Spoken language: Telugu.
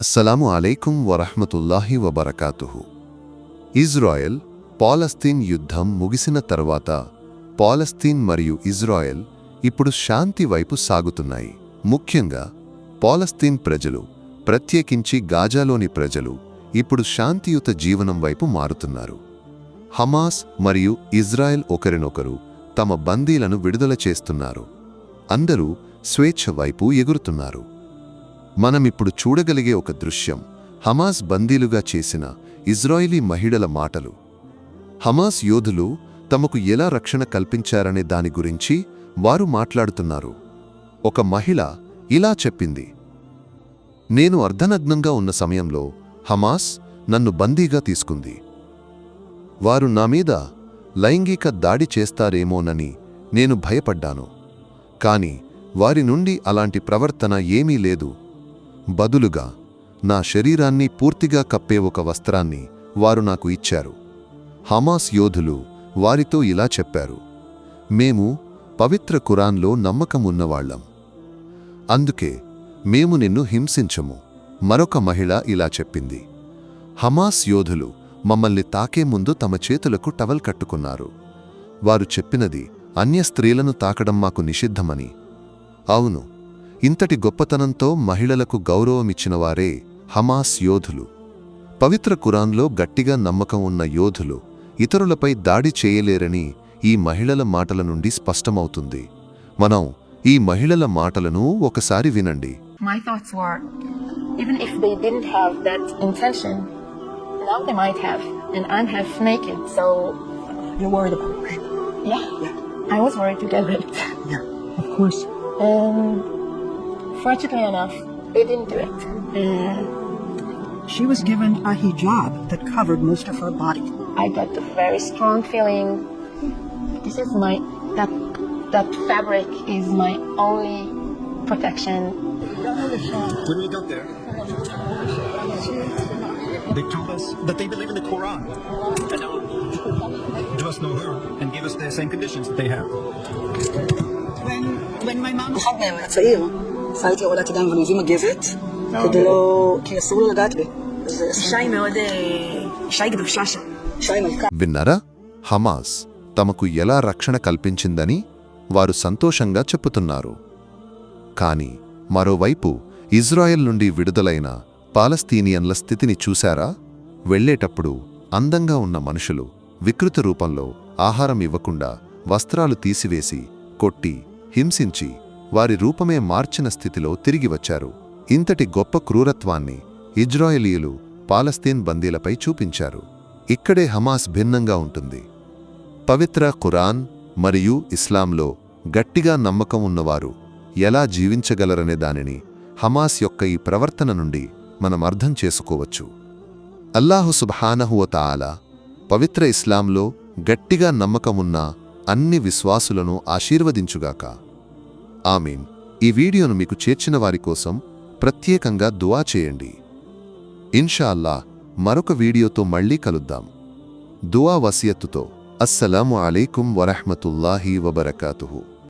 అస్సలాము అలైకుం వరహ్మతుల్లాహి వబరకాతుహు. ఇజ్రాయెల్ పాలస్తీన్ యుద్ధం ముగిసిన తర్వాత పాలస్తీన్ మరియు ఇజ్రాయెల్ ఇప్పుడు శాంతి వైపు సాగుతున్నాయి. ముఖ్యంగా పాలస్తీన్ ప్రజలు ప్రత్యేకించి గాజాలోని ప్రజలు ఇప్పుడు శాంతియుత జీవనం వైపు మారుతున్నారు. హమాస్ మరియు ఇజ్రాయెల్ ఒకరినొకరు తమ బందీలను విడుదల చేస్తున్నారు. అందరూ స్వేచ్ఛ వైపు ఎగురుతున్నారు. మనమిప్పుడు చూడగలిగే ఒక దృశ్యం. హమాస్ బందీలుగా చేసిన ఇజ్రాయిలీ మహిళల మాటలు. హమాస్ యోధులు తమకు ఎలా రక్షణ కల్పించారనే దాని గురించి వారు మాట్లాడుతున్నారు. ఒక మహిళ ఇలా చెప్పింది. నేను అర్ధనగ్నంగా ఉన్న సమయంలో హమాస్ నన్ను బందీగా తీసుకుంది. వారు నా మీద లైంగిక దాడి చేస్తారేమోనని నేను భయపడ్డాను. కాని వారి నుండి అలాంటి ప్రవర్తన ఏమీ లేదు. బదులుగా నా శరీరాన్ని పూర్తిగా కప్పే ఒక వస్త్రాన్ని వారు నాకు ఇచ్చారు. హమాస్ యోధులు వారితో ఇలా చెప్పారు. మేము పవిత్ర కురాన్లో నమ్మకం ఉన్నవాళ్ళం అందుకే మేము నిన్ను హింసించము. మరొక మహిళ ఇలా చెప్పింది. హమాస్ యోధులు మమ్మల్ని తాకే ముందు తమ చేతులకు టవల్ కట్టుకున్నారు. వారు చెప్పినది అన్య స్త్రీలను తాకడం మాకు నిషిద్ధమని. అవును ఇంతటి గొప్పతనంతో మహిళలకు గౌరవమిచ్చిన వారే హమాస్ యోధులు. పవిత్ర కురాన్లో గట్టిగా నమ్మకం ఉన్న యోధులు ఇతరులపై దాడి చేయలేరని ఈ మహిళల మాటల నుండి స్పష్టమవుతుంది. మనం ఈ మహిళల మాటలను ఒకసారి వినండి. Fortunately enough, they didn't do it. And She was given a hijab that covered most of her body. I got a very strong feeling. This is my that that fabric is my only protection. When we got there, they told us that they believe in the Quran. And uh, now, do us no harm and give us the same conditions that they have. When when my mom סייתי עולה עתידה אבל הביא מגבת, כדי לא... כי אסור לו לגעת בי. אישה היא מאוד... אישה היא קדושה שם. אישה היא מלכה. విన్నారా హమాస్ తమకు ఎలా రక్షణ కల్పించిందని వారు సంతోషంగా చెప్పుతున్నారు కానీ మరోవైపు ఇజ్రాయెల్ నుండి విడుదలైన పాలస్తీనియన్ల స్థితిని చూశారా వెళ్ళేటప్పుడు అందంగా ఉన్న మనుషులు వికృత రూపంలో ఆహారం ఇవ్వకుండా వస్త్రాలు తీసివేసి కొట్టి హింసించి వారి రూపమే మార్చిన స్థితిలో తిరిగి వచ్చారు. ఇంతటి గొప్ప క్రూరత్వాన్ని ఇజ్రాయేలీయులు పాలస్తీన్ బందీలపై చూపించారు. ఇక్కడే హమాస్ భిన్నంగా ఉంటుంది. పవిత్ర ఖురాన్ మరియు ఇస్లాంలో గట్టిగా నమ్మకం ఉన్నవారు ఎలా జీవించగలరనే దానిని హమాస్ యొక్క ఈ ప్రవర్తన నుండి మనం అర్థం చేసుకోవచ్చు. అల్లాహు సుబ్హానహువ తాలా పవిత్ర ఇస్లాంలో గట్టిగా నమ్మకమున్న అన్ని విశ్వాసులను ఆశీర్వదించుగాక. ఆమీన్. ఈ వీడియోను మీకు చేర్చిన వారి కోసం ప్రత్యేకంగా దువా చేయండి. ఇన్షాల్లా మరొక వీడియోతో మళ్ళీ కలుద్దాం. దువా వసియత్తుతో. అస్సలాము అలైకుం వరహ్మతుల్లాహి వబరకాతుహు.